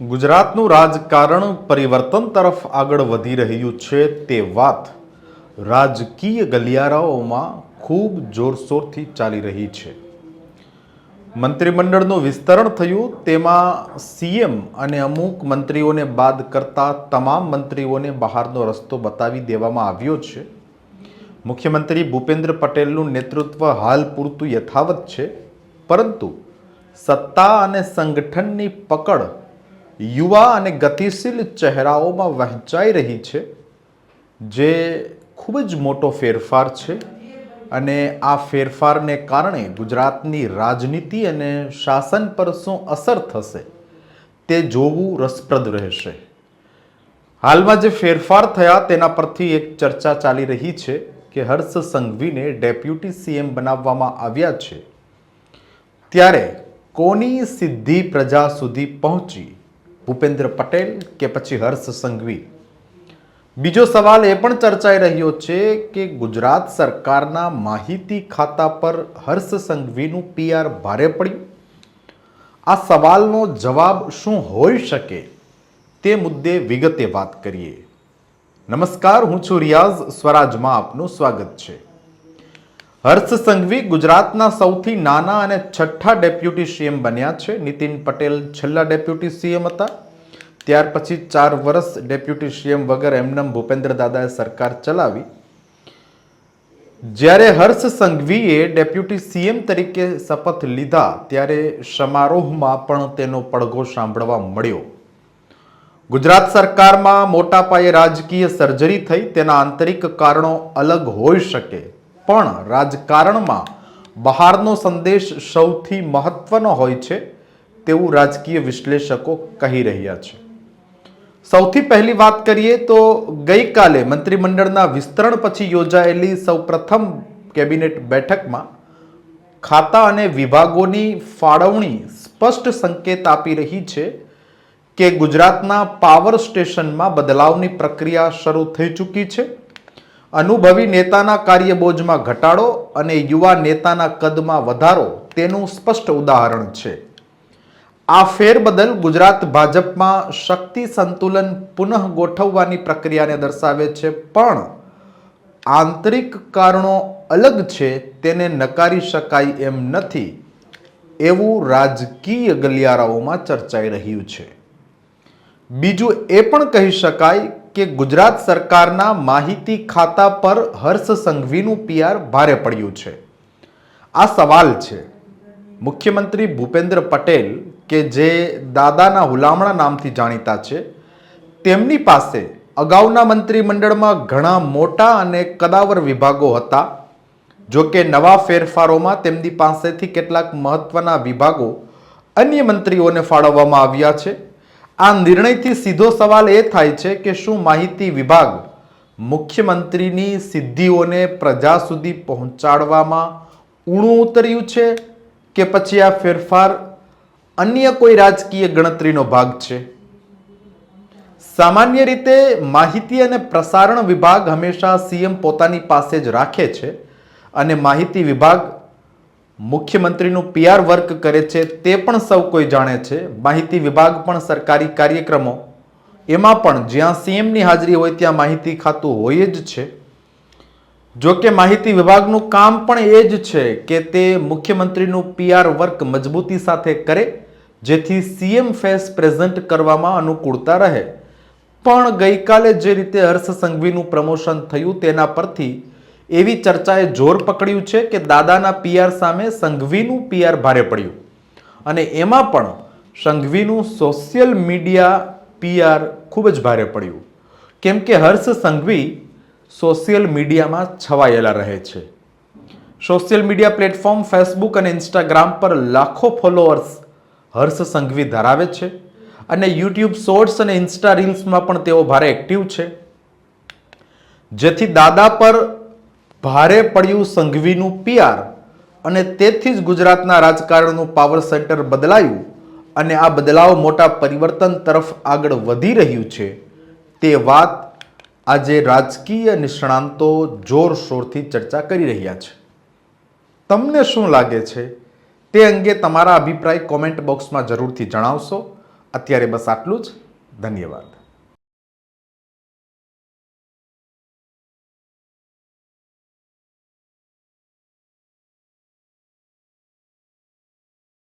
ગુજરાતનું રાજકારણ પરિવર્તન તરફ આગળ વધી રહ્યું છે તે વાત રાજકીય ગલિયારાઓમાં ખૂબ જોરશોરથી ચાલી રહી છે. મંત્રીમંડળનું વિસ્તરણ થયું, તેમાં સીએમ અને અમુક મંત્રીઓને બાદ કરતા તમામ મંત્રીઓને બહારનો રસ્તો બતાવી દેવામાં આવ્યો છે. મુખ્યમંત્રી ભૂપેન્દ્ર પટેલનું નેતૃત્વ હાલ પૂરતું યથાવત છે, પરંતુ સત્તા અને સંગઠનની પકડ યુવા અને ગતિશીલ ચહેરાઓમાં વહેંચાઈ રહી છે, જે ખૂબ જ મોટો ફેરફાર છે અને આ ફેરફારને કારણે ગુજરાતની રાજનીતિ અને શાસન પર શું અસર થશે તે જોવું રસપ્રદ રહેશે. હાલમાં જે ફેરફાર થયા તેના પરથી એક ચર્ચા ચાલી રહી છે કે હર્ષ સંઘવીને ડેપ્યુટી સીએમ બનાવવામાં આવ્યા છે. ત્યારે કોની સિદ્ધિ પ્રજા સુધી પહોંચી ભૂપેન્દ્ર પટેલ કે પછી હર્ષ સંઘવી? બીજો સવાલ એ પણ ચર્ચાઈ રહ્યો છે કે ગુજરાત સરકારના માહિતી ખાતા પર હર્ષ સંઘવીનું પીઆર ભારે પડ્યું. આ સવાલનો જવાબ શું હોઈ શકે? તે મુદ્દે વિગતે વાત કરીએ. નમસ્કાર, હું છું રિયાઝ સ્વરાજમાં આપનું સ્વાગત છે. હર્ષ સંઘવી ગુજરાતના સૌથી નાના અને છઠ્ઠા ડેપ્યુટી સીએમ બન્યા છે. નીતિન પટેલ છેલ્લા ડેપ્યુટી સીએમ હતા. ત્યાર પછી ચાર વર્ષ ડેપ્યુટી સીએમ વગર એમનેમ ભૂપેન્દ્ર દાદાએ સરકાર ચલાવી. જ્યારે હર્ષ સંઘવીએ ડેપ્યુટી સીએમ તરીકે શપથ લીધા, ત્યારે સમારોહમાં પણ તેનો પડઘો સાંભળવા મળ્યો. ગુજરાત સરકારમાં મોટા પાયે રાજકીય સર્જરી થઈ, તેના આંતરિક કારણો અલગ હોઈ શકે. પણ રાજકારણમાં બહારનો સંદેશ સૌથી મહત્વનો હોય છે તેવું રાજકીય વિશ્લેષકો કહી રહ્યા છે. સૌથી પહેલી વાત કરીએ તો ગઈકાલે મંત્રીમંડળના વિસ્તરણ પછી યોજાયેલી સૌપ્રથમ કેબિનેટ બેઠકમાં ખાતા અને વિભાગોની ફાળવણી સ્પષ્ટ સંકેત આપી રહી છે કે ગુજરાતના પાવર સ્ટેશનમાં બદલાવની પ્રક્રિયા શરૂ થઈ ચૂકી છે. અનુભવી નેતાના કાર્યબોજમાં ઘટાડો અને યુવા નેતાના કદમાં વધારો તેનું સ્પષ્ટ ઉદાહરણ છે. આ ફેરબદલ ગુજરાત ભાજપમાં શક્તિ સંતુલન પુનઃ ગોઠવવાની પ્રક્રિયાને દર્શાવે છે, પણ આંતરિક કારણો અલગ છે, તેને નકારી શકાય એમ નથી એવું રાજકીય ગલિયારાઓમાં ચર્ચાઈ રહ્યું છે. બીજું એ પણ કહી શકાય કે ગુજરાત સરકારના માહિતી ખાતા પર હર્ષ સંઘવીનું પીઆર ભારે પડ્યું છે. આ સવાલ છે. મુખ્યમંત્રી ભૂપેન્દ્ર પટેલ, કે જે દાદાના હુલામણા નામથી જાણીતા છે, તેમની પાસે અગાઉના મંત્રીમંડળમાં ઘણા મોટા અને કદાવર વિભાગો હતા. જો કે નવા ફેરફારોમાં તેમની પાસેથી કેટલાક મહત્વના વિભાગો અન્ય મંત્રીઓને ફાળવવામાં આવ્યા છે. આ નિર્ણયથી સીધો સવાલ એ થાય છે કે શું માહિતી વિભાગ મુખ્યમંત્રીની સિદ્ધિઓને પ્રજા સુધી પહોંચાડવામાં ઊણું ઉતર્યું છે કે પછી આ ફેરફાર અન્ય કોઈ રાજકીય ગણતરીનો ભાગ છે? સામાન્ય રીતે માહિતી અને પ્રસારણ વિભાગ હંમેશા સીએમ પોતાની પાસે જ રાખે છે અને માહિતી વિભાગ મુખ્યમંત્રીનું પીઆર વર્ક કરે છે તે પણ સૌ કોઈ જાણે છે. માહિતી વિભાગ પણ સરકારી કાર્યક્રમો. એમાં પણ જ્યાં સીએમની હાજરી હોય ત્યાં માહિતી ખાતું હોય જ છે. જો કે માહિતી વિભાગનું કામ પણ એ જ છે કે તે મુખ્યમંત્રીનું પીઆર વર્ક મજબૂતી સાથે કરે, જેથી સીએમ ફેસ પ્રેઝન્ટ કરવામાં અનુકૂળતા રહે. પણ ગઈકાલે જે રીતે હર્ષ સંઘવીનું પ્રમોશન થયું તેના પરથી એવી ચર્ચાએ જોર પકડ્યું છે કે દાદાના પીઆર સામે સંઘવીનું પીઆર ભારે પડ્યું. અને એમાં પણ સંઘવીનું સોશિયલ મીડિયા પીઆર ખૂબ જ ભારે પડ્યું. કેમ કે હર્ષ સંઘવી સોશિયલ મીડિયામાં છવાયેલા રહે છે. સોશિયલ મીડિયા પ્લેટફોર્મ ફેસબુક અને ઇન્સ્ટાગ્રામ પર લાખો ફોલોઅર્સ હર્ષ સંઘવી ધરાવે છે અને યુટ્યુબ શોર્ટ્સ અને ઇન્સ્ટા રીલ્સમાં પણ તેઓ ભારે એક્ટિવ છે. જેથી દાદા પર ભારે પડ્યું સંઘવીનું પીઆર અને તેથી જ ગુજરાતના રાજકારણનું પાવર સેન્ટર બદલાયું અને આ બદલાવ મોટા પરિવર્તન તરફ આગળ વધી રહ્યું છે. તે વાત આજે રાજકીય નિષ્ણાંતો જોરશોરથી ચર્ચા કરી રહ્યા છે. તમને શું લાગે છે? તે અંગે તમારા અભિપ્રાય કોમેન્ટ બોક્સમાં જરૂરથી જણાવશો. અત્યારે બસ આટલું જ. ધન્યવાદ.